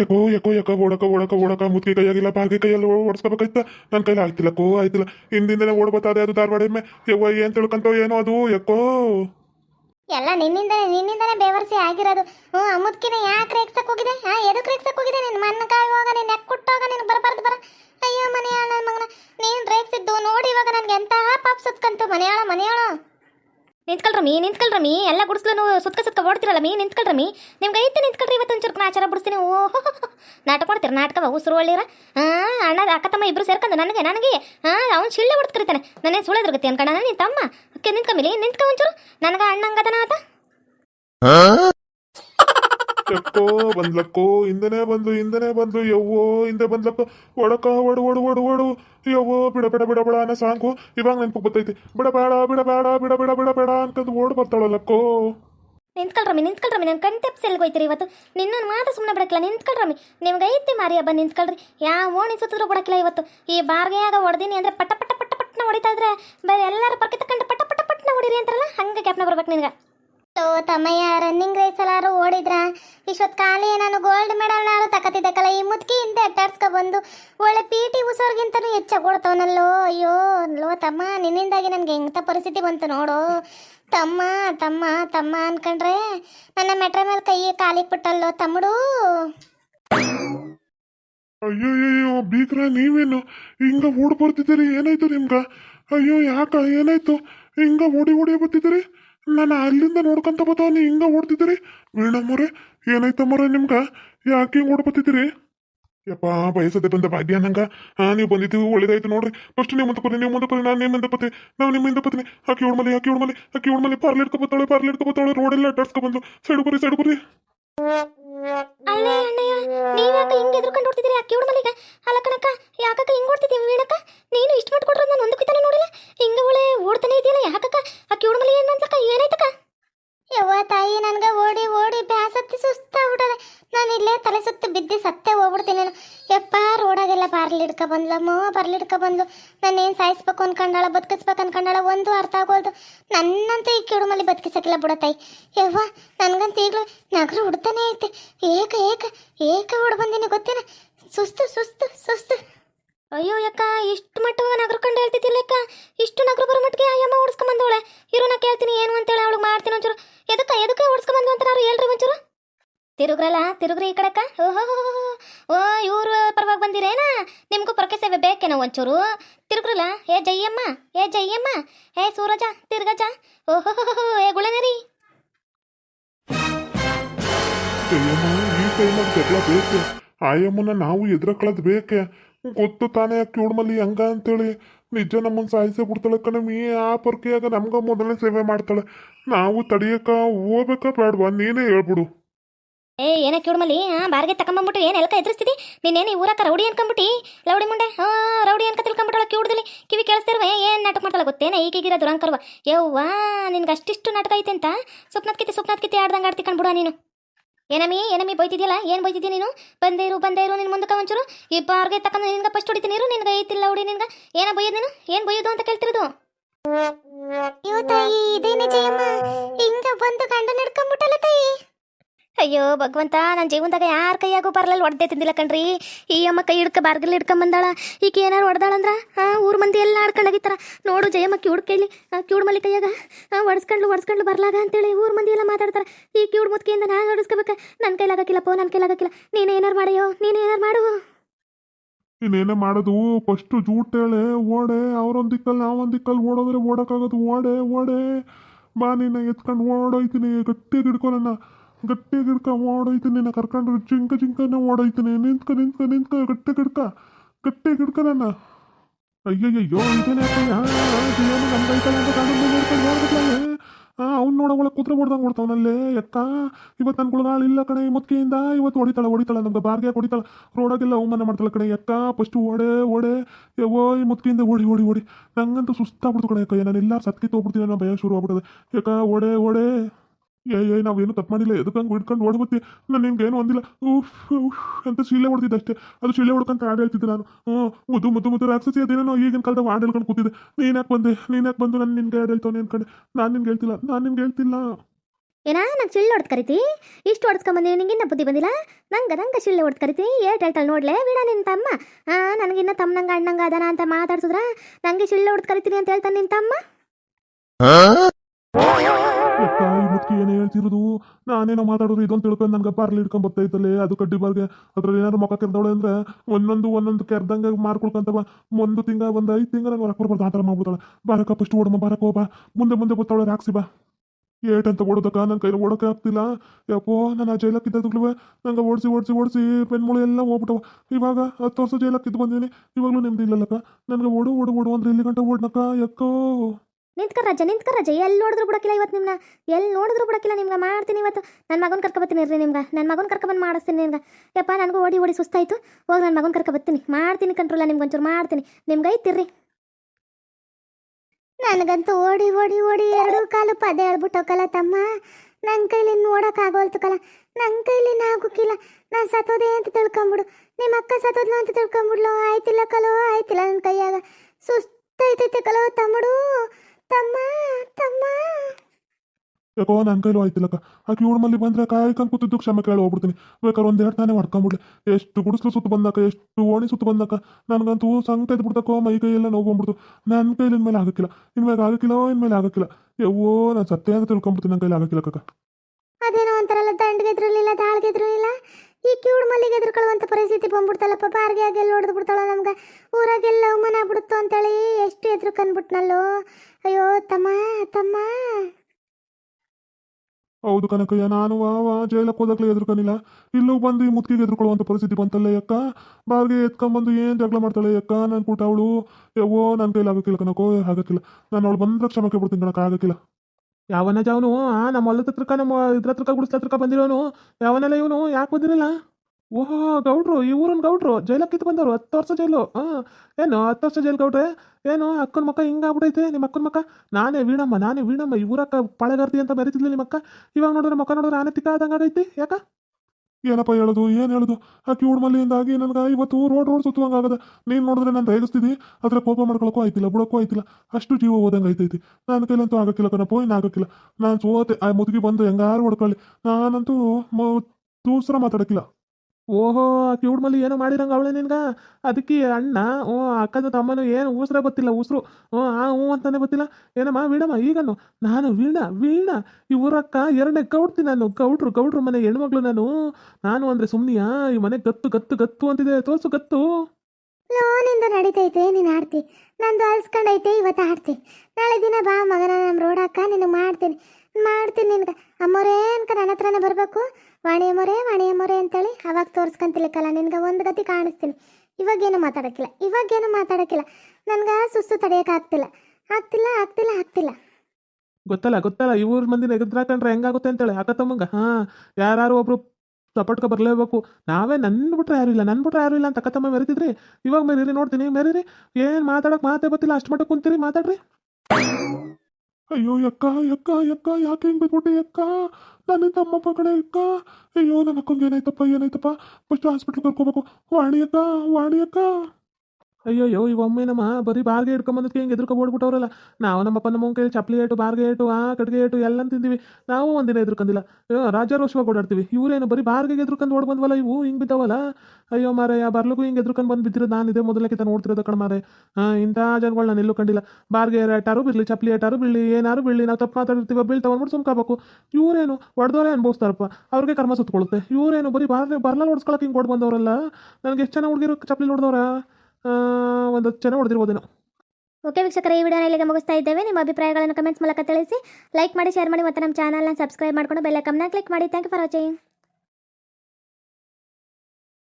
ಯಾಕೋ ಯಾಕೋ ಯಾಕೋ, ಓಡಕ ಓಡಕ ಓಡಕ ಮುತ್ತಿ ಕೈಯಾಗಿಲ್ಲ ಬಾಗಿ ಕೈಯಲ್ಲಿ ಓಡಿಸ್ಕೋಬೇಕಾಯ್ತ ನನ್ನ ಕೈಲಿ ಆಯ್ತಿಲ್ಲ ಕೋ, ಆಯ್ತಿಲ್ಲ. ಹಿಂದಿಂದನೇ ಓಡ್ಬತ್ತದೆ ಅದು ಧಾರವಾಡ ಎಮ್ಮೆ. ಯವ್ವ, ಏನ್ ತಿಳ್ಕೊಂತವ ಏನೋ ಅದು, ಯಾಕೋ. ಎಲ್ಲ ನಿನ್ನಿಂದ ನಿನ್ನಿಂದನೇ ಬೇವರ್ಸಿ ಆಗಿರೋದು. ಹ್ಞೂ ಅಮ್ಮದ್ಕಿನ ಯಾಕೆ ರೇಗ್ಸಕ್ ಹೋಗಿದೆ ಹಾ ಎದಕ್ಕೆ ರೇಗ್ಸಕ್ ಹೋಗಿದೆ ನಿನ್ನ ಮಣ್ಣ ಕಾಯುವಾಗ ನಿನ್ನ ನೆಕ್ ಕುಟ್ಟೋಗ ನಿನ್? ಬರಬಾರ್ದು ಬರ ಅಯ್ಯೋ, ಮನೆಯಾಳ ನನ್ನ ಮಗನ. ನೀನ್ ರೇಗ್ಸಿದ್ದು ನೋಡಿ ಇವಾಗ ನನಗೆ ಎಂತಹ ಪಾಪ ಸುತ್ಕಂತು ಮನೆಯಾಳ ಮನೆಯಾಳ. ನಿಂತ್ಕೊಳ್ರಮಿ ನಿಂತ್ಕೊಳ್ರಮ್ಮಿ ಎಲ್ಲ ಗುಡಿಸ್ಲೂ ಸುತ್ತ ಸುತ್ತ ಓಡ್ತಿರಲ್ಲ ಮೀ ನಿಂತ್ಕೊಳ್ರಮ್ಮಿ ನಿಮ್ಗೆ ಐತೆ ನಿಂತ್ಕೊಳ್ರಿ ಇವತ್ತು ಒಂಚೂರು ಆಚಾರ ಬಿಡಿಸ್ತೀನಿ. ಓ ನಾಟಕ ಮಾಡ್ತೀರ? ನಾಟಕ ಉಸಿರು ಒಳ್ಳಿರ? ಹಾಂ, ಅಣ್ಣ, ಅಕ್ಕ ತಮ್ಮ ಇಬ್ರು ಸೇರ್ಕೊಂಡು ನನಗೆ ನನಗೆ. ಹಾಂ, ಅವ್ನು ಶಿಳ್ಳೆ ಹೊಡ್ತಿರ್ತಾನೆ. ನನ್ನ ನನ್ನೇ ಸುಳ್ಳೆದ್ರ ಗತಿ ಅನ್ಕಣ ನೀನು ತಮ್ಮ. ಅಕ್ಕೆ ನಿಂತ್ಕೊಂಬಿಲಿ ನಿಂತ್ಕೊ ಒಂಚೂರು. ನನಗೆ ಅಣ್ಣಂಗದನ ಆತ ಯಾಕೋ ಬಂದ್ಲಕ್ಕೋ ಹಿಂದನೇ ಬಂದು ಹಿಂದನೇ ಬಂದು ಯವ್ವೋ ಹಿಂದೆ ಬಂದ್ಲಕ್ಕೋ. ಒಡಕ ಒಡು ಒಡು ಒಡು ಒಡು ಯವ್ವೋ, ಬಿಡ ಬಿಡ ಬಿಡ ಬಿಡ ಅನ್ನೋ ಸಾಂಗು. ಇವಾಗ ನೆನ್ಪು ಬರ್ತೈತಿ. ಬಿಡ, ಬೇಡ ಬಿಡ ಬೇಡ, ಬಿಡ ಬಿಡ ಬಿಡ, ಬೇಡ ಅಂತಂದು ಓಡ್ ಬರ್ತಾಳಲ್ಲಕ್ಕೋ. ನಿಂತ್ಕೊಳ್ರಮಿ ನಿಂತ್ಕೊಳ್ರಮಿ ನನ್ನ ಕಣ್ ತೆಪ್ಸಿ ಹೋಯ್ತೀರಿ ಇವತ್ತು. ನಿನ್ನನ್ನು ಮಾತ್ರ ಸುಮ್ಮನೆ ಬಿಡಕ್ಕಿಲ್ಲ ನಿಂತ್ಕೊಳ್ರಮಿ ನಿಮ್ಗೆ ಐತಿ ಮಾರಿ, ಹಬ್ಬ, ನಿಂತ್ಕೊಳ್ರಿ. ಯಾವ ಓಣಿ ಸುತ್ತಿದ್ರು ಬಿಡಕ್ಕಿಲ್ಲ ಇವತ್ತು. ಈ ಬಾರ್ಗೆಯಾಗ ಹೊಡೆದಿನಿ ಅಂದ್ರೆ ಪಟ ಪಟ ಪಟ ಪಟ್ನ ಹೊಡಿತಾ ಇದ್ರೆ, ಬೇರೆ ಎಲ್ಲರೂ ಪರ್ಕೆ ತಕೊಂಡು ಪಟ ಪಟ, ಪಟ್ನ ಹೊಡಿರಿ ಅಂತಾರಲ್ಲ, ಹಂಗೆ ಕ್ಯಾಪ್ನ ಬರ್ಬೇಕು ನಿನ್ಗೆ. ಓ ತಮ್ಮಯ್ಯ ರನ್ನಿಂಗ್ ರೇಸ್ ಎಲ್ಲಾರು ಓಡಿದ್ರ? ಇಷ್ಟೊತ್ತು ಖಾಲಿ ನಾನು ಗೋಲ್ಡ್ ಮೆಡಲ್ ನಾನು ತಕತಿದ್ದಕ್ಕಲ್ಲ, ಈ ಮುದ್ಕಿ ಹಿಂದೆ ಅಟ್ಟಾಡ್ಸ್ಕೊ ಬಂದು ಒಳ್ಳೆ ಪಿ ಟಿ ಉಸೋರ್ಗಿಂತನೂ ಹೆಚ್ಚಾಗಿ ಓಡ್ತಾವನಲ್ಲೋ ಅಯ್ಯೋ, ಲೋ ತಮ್ಮ, ನಿನ್ನಿಂದಾಗಿ ನನಗೆ ಎಂಥ ಪರಿಸ್ಥಿತಿ ಬಂತು ನೋಡು? ತಮ್ಮ ತಮ್ಮ ತಮ್ಮ ಅನ್ಕೊಂಡ್ರೆ ನನ್ನ ಮೆಟ್ರ ಮೇಲೆ ಕೈ ಕಾಲಿಗೆ ಬಿಟ್ಟಲ್ಲೋ ತಮ್ಮಡು? ಅಯ್ಯೋ ಬೀಗ್ರ ನೀವೇನು? ಹಿಂಗ ಓಡ್ ಬರ್ತಿದ್ದೀರಿ, ಏನಾಯ್ತು ನಿಮ್ಗ? ಅಯ್ಯೋ, ಯಾಕ, ಏನಾಯ್ತು? ಹಿಂಗ ಓಡಿ ಓಡಿ ಬರ್ತಿದ್ದೀರಿ? ನಾನು ಅಲ್ಲಿಂದ ನೋಡ್ಕೊಂತ ಬರ್ತಾವ ನೀ ಹಿಂಗ ಓಡ್ತಿದ್ದೀರಿ. ವೀಣಮ್ಮವ್ರೆ ಮರ ನಿಮ್ಗ? ಯಾಕೆ ಹಿಂಗ್ ಓಡ್ಬತ್ತಿದ್ದೀರಿ ಯಪ್ಪ, ಬಯಸದೆ ಬಂದ ಭಾಗ್ಯ ನಂಗ. ಹಾ, ನೀವು ಬಂದಿದ್ದೀವಿ, ಒಳ್ಳೇದಾಯ್ತು ನೋಡ್ರಿ. ಫಸ್ಟ್ ನೀವು ಮುಂದೆ ಬರ್ರಿ ನೀವು ಮುಂದೆ ಬರ್ರಿ ನಾನು ನಿಮ್ಮ ಹಿಂದೆ ಬರ್ತೀನಿ ನಾವು ನಿಮ್ಮ ಹಿಂದೆ ಬರ್ತೀನಿ ಹಾಕಿ ಉಳ್ಮಲಿ ಹಾಕಿ ಉಳ್ಮಲಿ ಹಾಕಿ ಉಳ್ಮಲಿ ಪಾರ್ಲೆ ಇಟ್ಕೊಬತ್ತಾಳೆ ಪಾರ್ಲೆ ಇಟ್ಕೊಬತ್ತಾಳೆ ರೋಡೆಲ್ಲ ಅಡ್ಡಾಡ್ಸ್ಕೊ ಬಂದು ಸೈಡ್ ಬರ್ರಿ ಸೈಡ್ ಬರ್ರಿ ಅಣ್ಣಯ್ಯ ಅಣ್ಣಯ್ಯ ನೀವ್ಯಾಕೆ ಹಿಂಗ್ ಎದ್ರುಕೊಂಡು ಹೊಡ್ತಿದ್ದೀರಿ ಅಕ್ಕಿ ಹುಡುಮಲಿಗ ಅಲ್ಲ ಕಣಕ್ಕ, ಯಾಕಕ್ಕ ಹಿಂಗ್ ಓಡ್ತಿದ್ದೀವಿ ವೀಣಕ್ಕ? ನೀನು ಇಷ್ಟು ಮಾಡ್ಕೊಟ್ರೆ ನಾನು ಒಂದು ಕಿತಾನೆ ನೋಡಿಲ್ಲ. ಹಿಂಗ ಒಳ್ಳೆ ಓಡ್ತಾನೆ ಇದೆಯಲ್ಲ ಯಾಕಕ್ಕ? ಅಕ್ಕಿ ಹುಡುಮಲಿ ಏನ್ ಮಾಡ್ಲಕ್ಕ? ಏನಾಯ್ತಕ್ಕ? ಯವ್ವ ತಾಯಿ, ನನಗೆ ಓಡಿ ಓಡಿ ಬ್ಯಾಸತ್ತಿ ಸುಸ್ತಾಗ್ಬಿಟ್ಟದೆ. ನಾನು ಇಲ್ಲೇ ಸತ್ತೇ ಹೋಗ್ಬಿಡ್ತೀನಿ ನಾನು. ಯಪ್ಪ, ರೋಡಾಗೆಲ್ಲ ಬಾರ್ಲಿ ಹಿಡ್ಕೊ ಬಂದ್ಲಮ್ಮ ಬರ್ಲಿ ಹಿಡ್ಕೊ ಬಂದ್ಲು. ನಾನೇನು ಸಾಯಿಸ್ಬೇಕು ಅನ್ಕೊಂಡಾಳ, ಬದುಕಿಸ್ಬೇಕು ಅನ್ಕೊಂಡಾಳ, ಒಂದು ಅರ್ಥ ಆಗೋಲ್ದು. ನನ್ನಂತೂ ಈ ಕಿಡುಮಲ್ಲಿ ಬದುಕಿಸಕ್ಕಿಲ್ಲ ಬಿಡತ್ತಾಯಿ ಯವ್ವ, ನನಗಂತೂ ಈಗಲೂ ನಗರು ಹುಡ್ತಾನೆ ಐತೆ. ಏಕ ಏಕ ಏಕ ಹೊಡ್ ಬಂದೀನಿ ಗೊತ್ತೇನ? ಸುಸ್ತು ಸುಸ್ತು ಸುಸ್ತು. ಅಯ್ಯೋ, ಯಕ್ಕ, ಇಷ್ಟು ಮಟ್ಟ ನಗರ ಕಂಡು ಹೇಳ್ತಿದ್ದಿಲ್ಲ ಅಕ್ಕ ಇಷ್ಟು ನಗರ ಬರೋ ಮಟ್ಟಿಗೆ ಅಯ್ಯಮ್ಮ ಓಡಿಸ್ಕೊಂಡ್ಬಂದವಳೆ ಇರೋ, ನಾ ಕೇಳ್ತೀನಿ, ಏನು ಅಂತೇಳಿ ಅವಳಿಗೆ ಮಾಡ್ತೀನಿ ಒಂಚೂರು. ಎದಕ್ಕ, ಎದಕ್ಕೆ ಓಡಿಸ್ಕೊಂಡ್ ಬಂದ್ವು ಅಂತ ನಾವು ಹೇಳ್ರಿ ಒಂಚೂರು? ತಿರುಗ್ರಲ್ಲ? ತಿರುಗ್ರಿ ಈ ಕಡೆಕ್ಕ ಓಹೋ ಓ, ಇವ್ರು ಪರವಾಗಿ ಬಂದಿರೇನ? ನಿಮಗೂ ಪರಕೆ ಸೇವೆ ಬೇಕೇನೋ ಒಂಚೂರು? ತಿರುಗ್ರಲ್ಲ? ಏ ಜಯ್ಯಮ್ಮ ಏ ಜಯ್ಯಮ್ಮ ಏ, ಸೂರಜ, ತಿರ್ಗಜ. ಓಹೋ ಏ, ಗುಳನರಿ. ಜಗಳ ಬೇಕೆ? ಆಯಮ್ಮನ ನಾವು ಎದುರಕ್ಕಳದ್ ಬೇಕೆ? ಗೊತ್ತು ತಾನೇ ಮಲ್ಲಿ ಹಂಗ ಅಂತೇಳಿ. ನಿಜ ನಮ್ಮನ್ನ ಸಾಯಿಸಿ ಬಿಡ್ತಾಳೆ ಕಣಮಿ ಆ ಪರ್ಕೆಯಾಗ ನಮ್ಗ ಮೊದಲನೇ ಸೇವೆ ಮಾಡ್ತಾಳೆ. ನಾವು ತಡಿಯಕ ಹೋಗ್ಬೇಕಾ ಬೇಡವಾ? ನೀನೇ ಹೇಳ್ಬಿಡು. ಏ ಏನ ಕಿಡ್ಮಲ್ಲಿ ಹಾ ಬಾರ್ಗೆ ತಕೊಂಬಂದ್ಬಿಟ್ಟು ಏನು ಎಲ್ಕ ಎದುರಿಸ್ತಿದಿ ನೀನೇನು ಊರಕ ಊರಕ್ಕ ರೌಡಿ ಅನ್ಕೊಂಬಿಟ್ಟು? ಲೌಡಿ ಮುಂಡೆ? ಹಾ, ರೌಡಿ ಅನ್ಕ ತಿಳ್ಕೊಂಬಿಟ್ಟಳ ಕಿವುಡ್ದಲ್ಲಿ? ಕಿವಿ ಕೇಳಿಸ್ತಿರುವೆ ಏನು ನಾಟಕ ಮಾಡ್ತಾಳ ಗೊತ್ತೇನ ಈಗೀಗಿರ ದುರಂಕರ್ವ ಯವ್ವಾ ನಿನ್ಗೆ ಅಷ್ಟಿಷ್ಟು ನಾಟಕ ಐತೆ ಅಂತ ಸ್ವಪ್ನದ ಕಿತ್ತಿ ಸ್ವಪ್ನದ ಕಿತ್ತಿ ಆಡ್ದಂಗೆ ಆಡ್ತಿ ಬಿಡೋ ನೀನು. ಏನಮ್ಮಿ ಏನಮ್ಮಿ, ಬೈತಿದ್ಯಲ್ಲ? ಏನು ಬೈತಿದ್ಯ ನೀನು? ಬಂದೇ ಇರು ಬಂದೇ ಇರು ನಿನ್ನ ಮುಂದಕ್ಕೆ ಒಂಚೂರು? ಈ ಬಾರ್ಗೆ ತಕೊಂಡು ನಿನ್ಗೆ ಫಸ್ಟ್ ಹೊಡಿತೀನಿ ಇರು, ನಿನ್ಗೆ ಐತಿಲ್ಲ ಹುಡಿ ನಿನ್ಗೆ. ಏನೋ ಬೈಯೋದು ನೀನು? ಏನು ಬೈಯೋದು ಅಂತ ಕೇಳ್ತಿರೋದು? ಅಯ್ಯೋ ತಾಯಿ ಇದೇನೆ ಜಯಮ್ಮ ಹಿಂಗ ಬಂದು ಗಂಡ ನಡ್ಕೊಂಬಿಟ್ಟಲ್ಲ ಅಯ್ಯೋ, ಭಗವಂತ ನನ್ನ ಜೀವನದಾಗ ಯಾರ ಕೈಯಾಗೂ ಬರ್ಲಲ್ಲಿ ಹೊಡೆದೇ ತಿಂದಿಲ್ಲ ಕಣ್ರಿ. ಈ ಅಮ್ಮ ಕೈ ಹಿಡ್ಕ ಬಾರ್ಗಲ್ಲಿ ಹಿಡ್ಕೊಂಡ್ ಬಂದಾಳ. ಈಕೆ ಏನಾರು ಹೊಡೆದಾಳಂದ್ರ ಹಾ ಊರ್ ಮಂದಿ ಎಲ್ಲ ಆಡ್ಕೊಂಡಾಗಿತ್ತಾರ ನೋಡು ಜಯಮ್ಮ ಕಿವುಡ್ ಕೇಳಿ ಕ್ಯೂಡ್ ಮಲ್ಲಿ ಕೈಯಾಗ ಹೊಡ್ಸ್ಕೊಂಡ್ಲು ಹೊಡ್ಸ್ಕೊಂಡ್ಲು ಬರ್ಲಾಗ ಅಂತೇಳಿ ಊರ್ ಮಂದಿ ಎಲ್ಲ ಮಾತಾಡ್ತಾರ. ಈ ಕ್ಯೂಡ್ ಮುತ್ಕಿಯಿಂದ ನಾನು ಹೊಡಿಸ್ಕೋಬೇಕ ನನ್ನ ಕೈಲಾಗಕ್ಕಿಲ್ಲಪ್ಪೋ ನನ್ನ ಕೈಲಾಗಕ್ಕಿಲ್ಲ ನೀನು ಏನಾರು ಮಾಡಯ್ಯೋ ನೀನು ಏನಾರು ಮಾಡು. ನೀನೇನ ಮಾಡೋದು? ಫಸ್ಟ್ ಜೂಟ್ ಹೇಳೆ ಓಡೆ ಅವ್ರೊಂದ್ ದಿಕ್ಕಲ್ಲಿ ನಾವೊಂದ್ ಓಡೋದ್ರೆ ಓಡಕ್ಕಾಗದು. ಓಡೆ ಓಡೆ. ಬಾ ನಿನ್ನ ಎತ್ಕೊಂಡು ಓಡೋಯ್ತೀನಿ ಗಟ್ಟಿಯಾಗಿ ಹಿಡ್ಕೊ ನನ್ನ ಗಿಡ್ಕ ಓಡೋಯ್ತೀನಿ ನಿನ್ನ ಕರ್ಕೊಂಡು ಜಿಂಕ ಜಿಂಕನ ಓಡೋಯ್ತೀನಿ ನಿಂತ್ಕ, ನಿಂತ್ಕೊ, ನಿಂತ್ಕ ಗಟ್ಟಿ ಗಿಡ್ಕ ಗಟ್ಟಿ ಗಿಡ್ಕ ನನ್ನ ಅಯ್ಯಯ್ಯೋ ಇದೇನೆ ಅವ್ನು ನೋಡೋಳ ಕುದುರೆ ಹೊಡ್ದಂಗೆ ಹೊಡ್ತಾವನಲ್ಲೇ? ಎಕ್ಕ ಇವತ್ತು ನನ್ನ ಗುಳಗಾಳ ಇಲ್ಲ ಕಣೆ ಮುತ್ತಿಯಿಂದ ಇವತ್ತು ಹೊಡಿತಾಳ ಹೊಡಿತಾಳ, ನಮ್ಗೆ ಬಾರ್ಗೆ ಹೊಡಿತಾಳೆ. ರೋಡಾಗೆಲ್ಲ ಅವಮಾನ ಮಾಡ್ತಾಳೆ ಕಣೆ ಎಕ್ಕ ಫಸ್ಟ್ ಓಡೆ ಓಡೆ. ಈ ಮುತ್ಕಿಯಿಂದ ಓಡಿ ಓಡಿ ಓಡಿ. ನಂಗಂತೂ ಸುಸ್ತಾಗ್ಬಿಡ್ತು ಕಣೆ ಅಕ್ಕ ನಾನು ಎಲ್ಲ ಸತ್ಕಿತ್ತು ಹೋಗ್ಬಿಡ್ತೀನಿ ನಾನು ಭಯ ಶುರು ಆಗ್ಬಿಟ್ಟದೆ ಯಾಕ ಓಡೆ ಓಡೆ. ಏ ಏ ನಾವೇನು ತಪ್ಪು ಮಾಡಿಲ್ಲ. ಎದಕ್ಕಂಗೆ ಹಿಡ್ಕೊಂಡು ಓಡ್ಬತ್ತಿ? ನಾನು ನಿಮ್ಗೆ ಏನು ಒಂದಿಲ್ಲ ಉಫ್ ಉಫ್ ಅಂತ ಶೀಲೆ ಹೊಡೆದಿದ್ದೆ ಅಷ್ಟೇ. ಅದು ಶೀಲೆ ಹೊಡ್ಕೊಂತ ಹಾಡು ಹೇಳ್ತಿದ್ದೆ ನಾನು. ಹ್ಞೂ ಮುದ್ದು ಮುದ್ದು ಮುದ್ದು ರಾಕ್ಷಸಿ ಅದೇನೋ ಈಗಿನ ಕಾಲದ ಹಾಡು ಹೇಳ್ಕೊಂಡು ಕೂತಿದ್ದೆ. ನೀನು ಯಾಕೆ ಬಂದೆ? ನೀನು ಯಾಕೆ ಬಂದು ನಾನು ನಿನ್ಗೆ ಹಾಡು ಹೇಳ್ತಾನೆ ಅನ್ಕೊಂಡೆ? ನಾನು ನಿನ್ಗೆ ಹೇಳ್ತಿಲ್ಲ. ನಾನು ನಿನ್ಗೆ ಹೇಳ್ತಿಲ್ಲ. ಏನಾ ನಂಗೆ ಚಿಳ್ಳೆ ಹೊಡ್ದು ಕರಿತಿ? ಇಷ್ಟು ಹೊಡ್ಸ್ಕೊಂಬಂದಿ ನಿಂಗೆ ಇನ್ನ ಬುದ್ಧಿ ಬಂದಿಲ್ಲ? ನಂಗೆ ನಂಗೆ ಚಿಳ್ಳೆ ಹೊಡ್ದು ಕರಿತಿ? ಏಟ್ ಹೇಳ್ತಾಳೆ ನೋಡ್ಲೆ ಬಿಡ ನಿನ್ನ ತಮ್ಮ. ಹಾಂ ನನಗಿನ್ನ ತಮ್ಮನಂಗೆ ಅಣ್ಣಂಗೆ ಅದಾನ ಅಂತ ಮಾತಾಡ್ಸಿದ್ರ? ನಂಗೆ ಚಿಳ್ಳೆ ಹೊಡ್ದು ಕರಿತೀನಿ ಅಂತ ಹೇಳ್ತಾನೆ ನಿನ್ನ ತಮ್ಮ? ಈ ಮುದ್ಕಿ ಏನೇ ಹೇಳ್ತಿರೋದು? ನಾನೇನೋ ಮಾತಾಡೋದು ಇದೊಂದು ತಿಳ್ಕೊಂಡು ನನ್ಗೆ ಬಾರ್ಲಿ ಹಿಡ್ಕೊಂಡ್ ಬರ್ತೈತಲ್ಲೇ ಅದು ಕಡ್ಡಿ ಬಾರ್ಗೆ ಅದ್ರಲ್ಲಿ ಏನಾದ್ರು ಮುಖ ಕೆರ್ದವಳೆ ಅಂದ್ರೆ ಒಂದೊಂದು ಒಂದೊಂದು ಕೆರ್ದಂಗೆ ಮಾರ್ಕೊಳ್ಕಂತವ ಒಂದು ತಿಂಗ, ಒಂದು ಐದು ತಿಂಗ ನಂಗೆ ಹೊರಕ್ಕೆ ಬರ್ಬಾರ್ದು. ಆ ಥರ ಮಾಡ್ಬಿಡ್ತಾಳೆ. ಬಾರಕ್ಕ ಫಸ್ಟ್ ಓಡಮ್ಮ, ಬಾರಕ್ಕ ಹೋಗ ಮುಂದೆ ಮುಂದೆ ಬರ್ತಾವಳೆ ರಾಕ್ಸಿ ಬಾ. ಏಟ್ ಅಂತ ಓಡೋದಕ್ಕ ನನ್ನ ಕೈಲಿ ಓಡೋಕೆ ಆಗ್ತಿಲ್ಲ. ಯಪ್ಪೋ ನಾನು ಆ ಜೈಲಕ್ಕಿದ್ದಾಗಲೂ ನಂಗೆ ಓಡಿಸಿ ಓಡಿಸಿ ಓಡಿಸಿ, ಪೆನ್ಮುಳು ಎಲ್ಲ ಹೋಗ್ಬಿಟ್ಟವ ಇವಾಗ ಹತ್ತು ವರ್ಷ ಜೈಲಕ್ಕಿದ್ದು ಬಂದೀನಿ. ಇವಾಗಲೂ ನೆಮ್ಮದಿ ಇಲ್ಲಲ್ಲಕ್ಕ. ನನಗೆ ಓಡು ಓಡು ಓಡು ಅಂದ್ರೆ ಇಲ್ಲಿ ಗಂಟ ಓಡ್ನಕ್ಕ? ಯಕ್ಕೋ. ನಿಂತ್ಕರ ರಜ ನಿಂತ್ಕರ ರಜ. ಎಲ್ಲಿ ನೋಡಿದ್ರು ಬಿಡಕ್ಕಿಲ್ಲ ಇವತ್ತು ನಿಮ್ನ. ಎಲ್ಲಿ ನೋಡಿದ್ರು ಬಿಡಕ್ಕಿಲ್ಲ ನಿಮ್ಗೆ. ಮಾಡ್ತೀನಿ ಇವತ್ತು. ನನ್ನ ಮಗನ ಕರ್ಕೊಬತ್ತೀನಿ ಇರ್ರಿ ನಿಮ್ಗೆ. ನನ್ನ ಮಗನ ಕರ್ಕೊಬಂದು ಮಾಡಿಸ್ತೀನಿ ನಿಮ್ಗೆ. ಯಪ್ಪ, ನನಗೂ ಓಡಿ ಓಡಿ ಸುಸ್ತಾಯಿತು. ಹೋಗಿ ನನ್ನ ಮಗನ ಕರ್ಕೊಬತ್ತೀನಿ ಮಾಡ್ತೀನಿ ಕಂಟ್ರೋಲ ನಿಮ್ಗೆ ಒಂಚೂರು ಮಾಡ್ತೀನಿ. ನಿಮ್ಗೆ ಐತಿರ್ರಿ. ನನಗಂತೂ ಓಡಿ ಓಡಿ ಓಡಿ ಎರಡು ಕಾಲು ಪದ ಹೇಳ್ಬಿಟ್ಟೋಕಲ್ಲ ತಮ್ಮ. ನನ್ನ ಕೈಲಿ ನೋಡೋಕ್ಕಾಗೋಲ್ತು ಕಲ. ನನ್ನ ಕೈಲಿ ಆಗೋಕ್ಕಿಲ್ಲ ನಾನು ಸತ್ತೋದೆ ಅಂತ ತಿಳ್ಕೊಂಬಿಡು. ನಿಮ್ಮ ಅಕ್ಕ ಸತ್ತೋದ್ಲು ಅಂತ ತಿಳ್ಕೊಂಬಿಡ್ಲು. ಆಯ್ತಿಲ್ಲ ಕಲೋ, ಆಯ್ತಿಲ್ಲ ನನ್ನ ಕೈಯಾಗ. ಸುಸ್ತೈತೈತೆ ಕಲೋ ತಮ್ಮಡು. ತಮ್ಮ ತಮ್ಮ. ಯಾಕೋ ನನ್ನ ಕೈಲೂ ಆಯ್ತಿಲ್ಲಕ್ಕ. ಆಕೆ ಇವಳು ಮಲ್ಲಿ ಬಂದ್ರೆ ಕಾಯ್ಕೊಂಡು ಕೂತಿದ್ದು ಕ್ಷಮೆ ಕೇಳಿ ಹೋಗ್ಬಿಡ್ತೀನಿ. ಬೇಕಾದ್ರೆ ಒಂದು ಎರಡು ತಾನೇ ಹೊಡ್ಕೊಂಬಿಡ್ಲಿ ಎಷ್ಟು ಗುಡಿಸ್ಲು ಸುತ್ತು ಬಂದಾಕ ಎಷ್ಟು ಓಣಿ ಸುತ್ತ ಬಂದಾಕ ನನಗಂತೂ ಸಂಕಟ ಬಿಡ್ತಕ್ಕೋ ಮೈ ಕೈಯೆಲ್ಲ ನೋವು ಬಂದ್ಬಿಡ್ತು ನನ್ನ ಕೈಲಿ ಇನ್ಮೇಲೆ ಆಗಕ್ಕಿಲ್ಲ. ಇನ್ಮೇಲೆ ಆಗಕ್ಕಿಲ್ಲ ಇನ್ಮೇಲೆ ಆಗಕ್ಕಿಲ್ಲ. ಯವ್ವೋ ನಾನು ಸತ್ಯ ಅಂತ ತಿಳ್ಕೊಂಬಿಡ್ತೀನಿ ನನ್ನ ಕೈಲಿ ಆಗಕ್ಕಿಲ್ಲ ಕಕ್ಕ ಅದೇನೋ ಅಂತಾರಲ್ಲ ದಂಡ್ಗೆ ಎದುರಲಿಲ್ಲ ದಾಳ್ಗೆ ಎದುರಲಿಲ್ಲ ಈ ಕಿವುಡ್ ಮಲ್ಲಿಗೆ ಎದುರ್ಕೊಳ್ಳುವಂಥ ಪರಿಸ್ಥಿತಿ ಬಂದ್ಬಿಡ್ತಲ್ಲಪ್ಪ ಬಾರ್ಗೆ ಆಗೆಲ್ಲ ಹೊಡೆದು ಬಿಡ್ತಾಳ ನಮ್ಗೆ. ಊರಾಗೆಲ್ಲ ಅವಮಾನ ಆಗ್ಬಿಡುತ್ತೋ ಅಂತೇಳಿ ಎಷ್ಟು ಎದುರು ಕಂದ್ಬಿಟ್ನಲ್ಲೋ. ಅಯ್ಯೋ, ತಮ್ಮ ತಮ್ಮ. ಹೌದು ಕನಕಯ್ಯ, ನಾನು ವಾ ಜೈಲಕ್ಕೆ ಹೋದಾಗ್ಲೇ ಎದುರ್ಕನಿಲ್ಲ ಇಲ್ಲೂ ಬಂದು ಈ ಮುತ್ತಿಗೆ ಎದುರ್ಕೊಳ್ಳುವಂಥ ಪರಿಸ್ಥಿತಿ ಬಂತಲ್ಲ ಅಕ್ಕ. ಬಾರ್ಗೆ ಎತ್ಕೊಂಬಂದು ಏನು ಜಗಳ ಮಾಡ್ತಾಳೆ ಅಕ್ಕ? ನನ್ನ ಕೂಟ ಅವಳು. ಯವೋ ನನ್ನ ಕೈಲಿ ಆಗೋಕ್ಕಿಲ್ಲ ಕನಕೋ ಆಗಕ್ಕಿಲ್ಲ ನಾನು ಅವಳು ಬಂದ್ರೆ ಕ್ಷಮಕ್ಕೆ ಬಿಡ್ತೀನಿ ಕಣಕ್ಕ ಆಗಕ್ಕಿಲ್ಲ ಯಾವನ ಜಾವನು ಆ, ನಮ್ಮ ಹೊಲದ ಹತ್ರಕ ನಮ್ಮ ಇದ್ರ ಹತ್ರಕ ಗುಡಿಸ್ಲ ಹತ್ರಕ ಬಂದಿರೋನು? ಯಾವನಲ್ಲ ಇವನು? ಯಾಕೆ ಬಂದಿರಲ್ಲ? ಓಹ್, ಗೌಡ್ರು, ಈ ಊರನ್ ಗೌಡ್ರು ಜೈಲಕ್ಕೆ ಬಂದವರು, ಹತ್ತು ವರ್ಷ ಜೈಲು. ಹಾಂ ಏನು, ಹತ್ತು ವರ್ಷ ಜೈಲು ಗೌಡ್ರೆ? ಏನು, ಅಕ್ಕನ ಮಕ್ಕ ಹಿಂಗಾಗ್ಬಿಟ್ಟೈತೆ ನಿಮ್ಮ ಅಕ್ಕನ ಮಕ್ಕ? ನಾನೇ ವೀಣಮ್ಮ ನಾನೇ ವೀಣಮ್ಮ, ಈ ಊರಕ್ಕ ಪಾಳೆಗಾರ್ತಿ ಅಂತ ಮೆರಿತಿದ್ಲು ನಿಮ್ಮ ಅಕ್ಕ? ಇವಾಗ ನೋಡಿದ್ರೆ ಮಕ್ಕ ನೋಡಿದ್ರೆ ಆನೆ ತಿಕ್ಕ ಆದಂಗೆ ಆಗೈತಿ, ಯಾಕ? ಏನಪ್ಪ ಹೇಳೋದು, ಏನು ಹೇಳೋದು? ಆ ಕ್ಯೂಡ್ ಮಲ್ಲಿಯಿಂದಾಗಿ ನನಗೆ ಇವತ್ತು ರೋಡ್ ರೋಡ್ ಸುತ್ತುವಂಗಾಗದ. ನೀನು ನೋಡಿದ್ರೆ ನಾನು ರೇಗಿಸ್ತಿದ್ದಿ ಅದ್ರ ಕೋಪ ಮಾಡ್ಕೊಳಕ್ಕೂ ಆಯ್ತಿಲ್ಲ, ಬಿಡೋಕ್ಕೂ ಆಯ್ತಿಲ್ಲ. ಅಷ್ಟು ಜೀವ ಹೋದಂಗೆ ಐತೈತಿ. ನನ್ನ ಕೈಲಂತೂ ಆಗಕ್ಕಿಲ್ಲ ಕಣಪ್ಪ ಇನ್ನು ಆಗಕ್ಕಿಲ್ಲ. ನಾನು ಸೋತೆ, ಆ ಮುದುಗಿ ಬಂದು ಹೆಂಗಾರು ಹೊಡ್ಕೊಳ್ಳಿ. ನಾನಂತೂ ಮ ದೂಸರ ಮಾತಾಡಕ್ಕಿಲ್ಲ. ಓಹೋ ಕ್ಯೂಡ್ ಮಲ್ಲಿ ಏನೋ ಮಾಡಿರಂಗ ಅವಳೆ ನಿನ್ಗ? ಅದಕ್ಕೆ ಅಣ್ಣ ಓ ಅಕ್ಕದ ತಮ್ಮನು ಏನು ಉಸಿರ ಗೊತ್ತಿಲ್ಲ ಉಸಿರು. ಹ್ಞೂ, ಆ ಹ್ಞೂ ಅಂತಾನೆ ಗೊತ್ತಿಲ್ಲ ಏನಮ್ಮ, ವೀಣಮ್ಮ ಈಗನು ನಾನು ವೀಣ ವೀಣ. ಈ ಊರಕ್ಕ ಎರಡನೇ ಗೌಡ್ತಿ ನಾನು ಗೌಡ್ರು ಗೌಡ್ರು ಮನೆ ಹೆಣ್ಮಗ್ಳು ನಾನು. ನಾನು ಅಂದ್ರೆ ಸುಮ್ನಿಯಾ, ಈ ಮನೆ ಗತ್ತು ಗತ್ತು ಗತ್ತು ಅಂತಿದೆ, ತೋರ್ಸು ಗತ್ತು. ಲೋನಿಂದ ನಡೀತೈತೆ, ನೀನು ಆಡ್ತಿ. ನಂದು ಅಲ್ಸ್ಕೊಂಡೈತೆ, ಇವತ್ತು ಆಡ್ತಿ. ನಾಳೆ ದಿನ ಬಾ ಮಗನ, ನಮ್ಮ ರೋಡಕ್ಕ ನಿನ್ ಮಾಡ್ತೀನಿ. ಮಾಡ್ತೀನಿ ನಿನ್ಗ. ಅಮ್ಮೋರೇನ್ಕ ನನ್ನ ಹತ್ರನೇ ಬರಬೇಕು. ವಾಣಿ ಮೊರೆ ವಾಣಿ ಮೊರೆ ಅಂತೇಳಿ ಅವಾಗ ತೋರಿಸ್ಕೊಂತಿಲಿಕ್ಕಲ್ಲ ನಿನ್ಗೆ ಒಂದು ಗತಿ ಕಾಣಿಸ್ತೀನಿ. ಇವಾಗೇನು ಮಾತಾಡೋಕ್ಕಿಲ್ಲ ಇವಾಗೇನು ಮಾತಾಡೋಕ್ಕಿಲ್ಲ. ನನ್ಗೆ ಸುಸ್ತು ತಡೆಯೋಕ್ಕಾಗ್ತಿಲ್ಲ ಆಗ್ತಿಲ್ಲ. ಆಗ್ತಿಲ್ಲ ಆಗ್ತಿಲ್ಲ ಗೊತ್ತಲ್ಲ ಗೊತ್ತಲ್ಲ ಇವ್ರ ಮಂದಿ ಎದುರಾಕೊಂಡ್ರೆ ಹೆಂಗಾಗುತ್ತೆ ಅಂತೇಳಿ, ಅಕ್ಕ ತಮ್ಮಂಗ. ಹಾ ಯಾರು ಒಬ್ರು ಸಪೋರ್ಟ್ಕ ಬರಲೇಬೇಕು. ನಾವೇ ನನ್ನ ಬಿಟ್ರೆ ಯಾರು ಇಲ್ಲ ನನ್ನ ಬಿಟ್ರೆ ಯಾರು ಇಲ್ಲ ಅಂತ ಅಕ್ಕ ತಮ್ಮ ಮೆರಿತಿದ್ರಿ? ಇವಾಗ ಮೆರೀರಿ, ನೋಡ್ತೀನಿ, ಮೆರೀರಿ. ಏನು ಮಾತಾಡೋಕೆ ಮಾತೇ ಗೊತ್ತಿಲ್ಲ ಅಷ್ಟು ಮಟ್ಟಕ್ಕೆ ಕುಂತೀರಿ, ಮಾತಾಡ್ರಿ. ಅಯ್ಯೋ ಅಕ್ಕ ಅಕ್ಕ ಅಕ್ಕ ಯಾಕೆ ಹಿಂಗೆ ಬಿಟ್ಬಿಟ್ಟೆ ಅಕ್ಕ ನನ್ನ ತಮ್ಮ ಕಡೆ ಅಕ್ಕ ಅಯ್ಯೋ, ನನ್ನ ಅಕ್ಕಂಗೆ ಏನಾಯ್ತಪ್ಪ ಏನಾಯ್ತಪ್ಪ? First hospital ಕರ್ಕೋಬೇಕು. ವಾಣಿ ಅಕ್ಕ ವಾಣಿ ಅಕ್ಕ ಅಯ್ಯಯ್ಯೋ ಈ ಒಮ್ಮೆನಮ್ಮ ಬರೀ ಬಾರ್ಗೆ ಹಿಡ್ಕೊಂಬಂದಕ್ಕೆ ಹಿಂಗೆ ಎದುರ್ಕೊ ಓಡ್ಬಿಟ್ಟವ್ರಲ್ಲ. ನಾವು ನಮ್ಮಪ್ಪ ನಮ್ಮ ಕೈಲಿ ಚಪ್ಪಲಿ ಏಟು, ಬಾರ್ಗೆ ಏಟು, ಆ ಕಟ್ಗೆ ಏಟು ಎಲ್ಲ ತಿಂದಿವಿ. ನಾವು ಒಂದಿನ ಎದುರ್ಕೊಂಡಿಲ್ಲ ರಾಜಾರೋಷವಾಗಿ ಓಡಾಡ್ತೀವಿ. ಇವರೇನು ಬರೀ ಬಾರ್ಗೆ ಎದುರ್ಕೊಂಡು ಓಡ್ಬಂದ್ವಲ್ಲ ಇವು ಹಿಂಗೆ ಬಿದ್ದಾವಲ್ಲ? ಅಯ್ಯೋ ಮಾರೆ ಆ ಬರ್ಲಿಗೂ ಹಿಂಗೆ ಎದುರ್ಕೊಂಡು ಬಂದು ಬಿದ್ದಿರೋದು ನಾನು ಇದೇ ಮೊದಲಕ್ಕೆ ನೋಡ್ತಿರೋದು ಕಣ ಮಾರೆ ಹಾಂ ಇಂಥ ಜನಗಳು ನಾನು ಎಲ್ಲೂ ಕಂಡಿಲ್ಲ. ಬಾರ್ಗೆ ಏಟಾರು, ಬಿರ್ಲಿ ಚಪ್ಪಲಿ ಏಟಾರು ಬಿಳ್ಳಿ ಏನಾರು ಬಿಳ್ಳಿ ನಾವು ತಪ್ಪು ಮಾತಾಡಿರ್ತೀವಿ ಬೀಳ್ತಾವ ಅಂದ್ಬಿಟ್ಟು ಸುಮ್ಕಾಬೇಕು. ಇವರೇನು ಹೊಡೆದವರೇ ಅನ್ಭವಿಸ್ತಾರಪ್ಪ. ಅವ್ರಿಗೆ ಕರ್ಮ ಸುತ್ತಕೊಳ್ಳುತ್ತೆ ಇವರೇನು ಬರೀ ಬಾರ್ಗೆ ಬರ್ಲ ಓಡಿಸ್ಕೊಳಕ್ಕೆ ಹಿಂಗೆ ಓಡ್ ಬಂದವರಲ್ಲ? ನನಗೆ ಎಷ್ಟು ಜನ ಹುಡುಗಿರು ಚಪ್ಪಲಿ ಹೊಡೆದವ್ರ ಒಂದು ಹತ್ತು ಜನ ಹೊಡೆದಿರ್ಬೋದೇನೋ ಓಕೆ ವೀಕ್ಷಕರ, ಈ ವಿಡಿಯೋನ ಇಲ್ಲಿಗೆ ಮುಗಿಸ್ತಾ ಇದ್ದೇವೆ. ನಿಮ್ಮ ಅಭಿಪ್ರಾಯಗಳನ್ನು ಕಮೆಂಟ್ಸ್ ಮೂಲಕ ತಿಳಿಸಿ ಲೈಕ್ ಮಾಡಿ ಶೇರ್ ಮಾಡಿ ಮತ್ತು ನಮ್ಮ ಚಾನಲ್ನ ಸಬ್ಸ್ಕ್ರೈಬ್ ಮಾಡ್ಕೊಂಡು ಬೆಲ್ಲೈಕಮ್ನ ಕ್ಲಿಕ್ ಮಾಡಿ. Thank you for watching